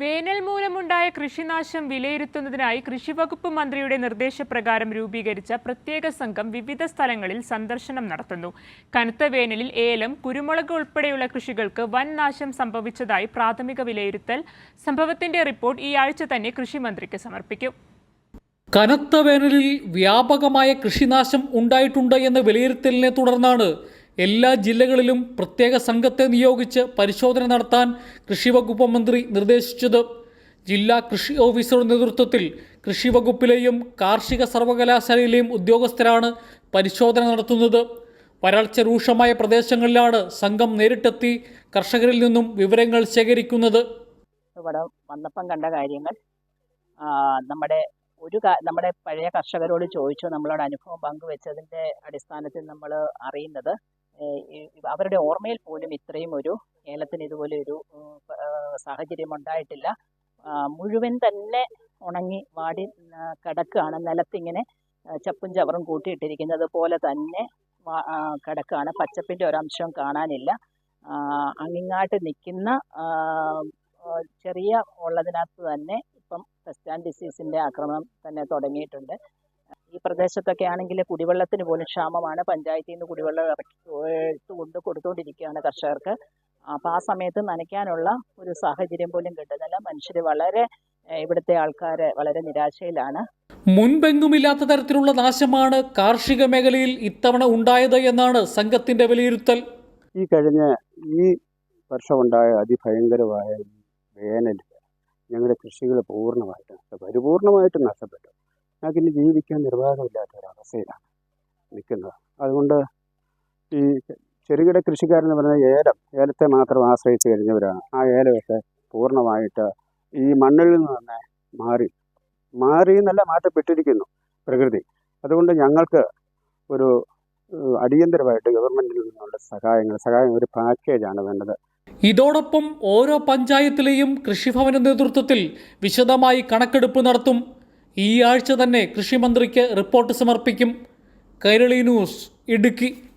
വേനൽ മൂലമുണ്ടായ കൃഷിനാശം വിലയിരുത്തുന്നതിനായി കൃഷിവകുപ്പ് മന്ത്രിയുടെ നിർദ്ദേശപ്രകാരം രൂപീകരിച്ച പ്രത്യേക സംഘം വിവിധ സ്ഥലങ്ങളിൽ സന്ദർശനം നടത്തുന്നു. കനത്ത വേനലിൽ ഏലം കുരുമുളക് ഉൾപ്പെടെയുള്ള കൃഷികൾക്ക് വൻ നാശം സംഭവിച്ചതായി പ്രാഥമിക വിലയിരുത്തൽ സംഭവത്തിന്റെ റിപ്പോർട്ട് ഈ ആഴ്ച തന്നെ കൃഷിമന്ത്രിക്ക് സമർപ്പിക്കും. കനത്ത വേനലിൽ വ്യാപകമായ കൃഷിനാശം ഉണ്ടായിട്ടുണ്ട് എന്ന വിലയിരുത്തലിനെ തുടർന്നാണ് എല്ലാ ജില്ലകളിലും പ്രത്യേക സംഘത്തെ നിയോഗിച്ച് പരിശോധന നടത്താൻ കൃഷിവകുപ്പ് മന്ത്രി നിർദ്ദേശിച്ചത്. ജില്ലാ കൃഷി ഓഫീസറുടെ നേതൃത്വത്തിൽ കൃഷി കൃഷിവകുപ്പിലെയും കാർഷിക സർവകലാശാലയിലെയും ഉദ്യോഗസ്ഥരാണ് പരിശോധന നടത്തുന്നത്. വരൾച്ച രൂക്ഷമായ പ്രദേശങ്ങളിലാണ് സംഘം നേരിട്ടെത്തി കർഷകരിൽ നിന്നും വിവരങ്ങൾ ശേഖരിക്കുന്നത്. ഇവിടെ വന്നപ്പം കണ്ട കാര്യങ്ങൾ നമ്മുടെ ഒരു നമ്മുടെ പഴയ കർഷകരോട് ചോദിച്ചു നമ്മളോട് അനുഭവം പങ്കുവെച്ചതിന്റെ അടിസ്ഥാനത്തിൽ നമ്മൾ അറിയുന്നത് അവരുടെ ഓർമ്മയിൽ പോലും ഇത്രയും ഒരു ഏലത്തിന് ഇതുപോലെ ഒരു സാഹചര്യം ഉണ്ടായിട്ടില്ല. മുഴുവൻ തന്നെ ഉണങ്ങി വാടി കിടക്കുകയാണ്. നിലത്തിങ്ങനെ ചപ്പും ചവറും കൂട്ടിയിട്ടിരിക്കുന്നത് പോലെ തന്നെ കിടക്കുകയാണ്. പച്ചപ്പിന്റെ ഒരംശം കാണാനില്ല. അങ്ങിങ്ങാട്ട് നിൽക്കുന്ന ചെറിയ ഉള്ളതിനകത്ത് തന്നെ ഇപ്പം പെസ്റ്റ് ആൻഡ് ഡിസീസിന്റെ ആക്രമണം തന്നെ തുടങ്ങിയിട്ടുണ്ട്. ഈ പ്രദേശത്തൊക്കെ ആണെങ്കിൽ കുടിവെള്ളത്തിന് പോലും ക്ഷാമമാണ്. പഞ്ചായത്തിൽ നിന്ന് കുടിവെള്ളം ഇറക്കി എടുത്ത് കൊണ്ട് കൊടുത്തുകൊണ്ടിരിക്കുകയാണ് കർഷകർക്ക്. അപ്പോൾ ആ സമയത്ത് നനയ്ക്കാനുള്ള ഒരു സാഹചര്യം പോലും കിട്ടുന്നില്ല. മനുഷ്യർ വളരെ ഇവിടുത്തെ ആൾക്കാർ വളരെ നിരാശയിലാണ്. മുൻപെങ്ങുമില്ലാത്ത തരത്തിലുള്ള നാശമാണ് കാർഷിക മേഖലയിൽ ഇത്തവണ ഉണ്ടായത് എന്നാണ് സംഘത്തിന്റെ വിലയിരുത്തൽ. ഈ കഴിഞ്ഞ ഈ വർഷമുണ്ടായ അതിഭയങ്കരമായ വേനൽ ഞങ്ങളുടെ കൃഷികൾ പൂർണമായിട്ട് നഷ്ടപ്പെട്ടു. പരിപൂർണമായിട്ട് നഷ്ടപ്പെട്ടു. ഇനി ജീവിക്കാൻ നിർവാഹമില്ലാത്ത ഒരവസ്ഥയിലാണ് നിൽക്കുന്നത്. അതുകൊണ്ട് ഈ ചെറുകിട കൃഷിക്കാരെന്ന് പറഞ്ഞാൽ ഏലം ഏലത്തെ മാത്രം ആശ്രയിച്ച് കഴിഞ്ഞവരാണ്. ആ ഏലമൊക്കെ പൂർണമായിട്ട് ഈ മണ്ണിൽ നിന്ന് തന്നെ മാറി മാറി എന്നല്ല മാറ്റപ്പെട്ടിരിക്കുന്നു പ്രകൃതി. അതുകൊണ്ട് ഞങ്ങൾക്ക് ഒരു അടിയന്തരമായിട്ട് ഗവൺമെന്റിൽ നിന്നുള്ള സഹായങ്ങൾ സഹായം ഒരു പാക്കേജാണ് വേണ്ടത്. ഇതോടൊപ്പം ഓരോ പഞ്ചായത്തിലെയും കൃഷിഭവന നേതൃത്വത്തിൽ വിശദമായി കണക്കെടുപ്പ് നടത്തും ഈ ആഴ്ച തന്നെ കൃഷിമന്ത്രിക്ക് റിപ്പോർട്ട് സമർപ്പിക്കും. കൈരളി ന്യൂസ് ഇടുക്കി.